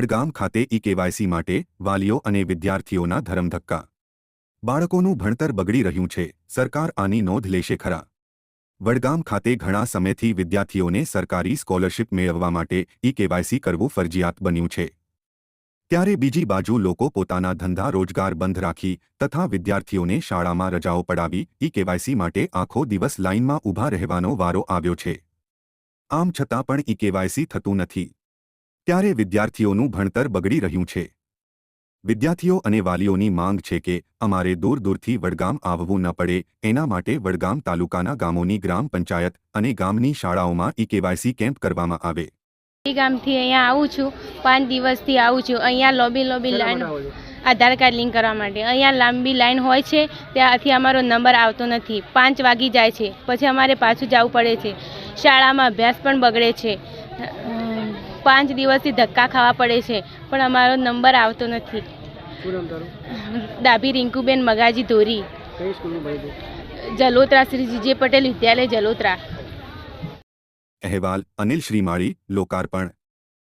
વડગામ ખાતે e KYC માટે વાલીઓ અને વિદ્યાર્થીઓના ધરમધક્કા બાળકોનું ભણતર બગડી રહ્યું છે, સરકાર આની નોંધ લેશે ખરા. વડગામ ખાતે ઘણા સમયથી વિદ્યાર્થીઓને સરકારી સ્કોલરશીપ મેળવવા માટે ઈ કેવાયસી કરવું ફરજિયાત બન્યું છે. ત્યારે બીજી બાજુ લોકો પોતાના ધંધા રોજગાર બંધ રાખી તથા વિદ્યાર્થીઓને શાળામાં રજાઓ પડાવી ઈ કેવાયસી માટે આખો દિવસ લાઇનમાં ઊભા રહેવાનો વારો આવ્યો છે. આમ છતાં પણ ઈ થતું નથી. ત્યારે વિદ્યાર્થીઓનું ભણતર બગડી રહ્યું છે. વિદ્યાર્થીઓ અને વાલીઓની માંગ છે કે અમારે દૂર દૂરથી વડગામ આવવું ન પડે એના માટે વડગામ તાલુકાના ગામોની ગ્રામ પંચાયત અને ગામની શાળાઓમાં ઈ કેવાયસી કેમ્પ કરવામાં આવે. એ ગામથી અહીંયા આવું છું પાંચ દિવસથી આવું છું. અહીંયા lobby lobby line Aadhaar card link કરવા માટે. અહીંયા લાંબી લાઈન હોય છે ત્યાંથી અમારો નંબર આવતો નથી. પાંચ વાગી જાય છે પછી અમારે પાછું જવું પડે છે. શાળામાં અભ્યાસ પણ બગડે છે. પાંચ દિવસથી ધક્કા ખાવા પડે છે પણ અમારો નંબર આવતો નથી. ડાભી રિંકુબેન મગાજી ધોરી. Jalotra Shri G J Patel Vidyalaya Jalotra. અહેવાલ અનિલ શ્રીમાળી લોકાર્પણ.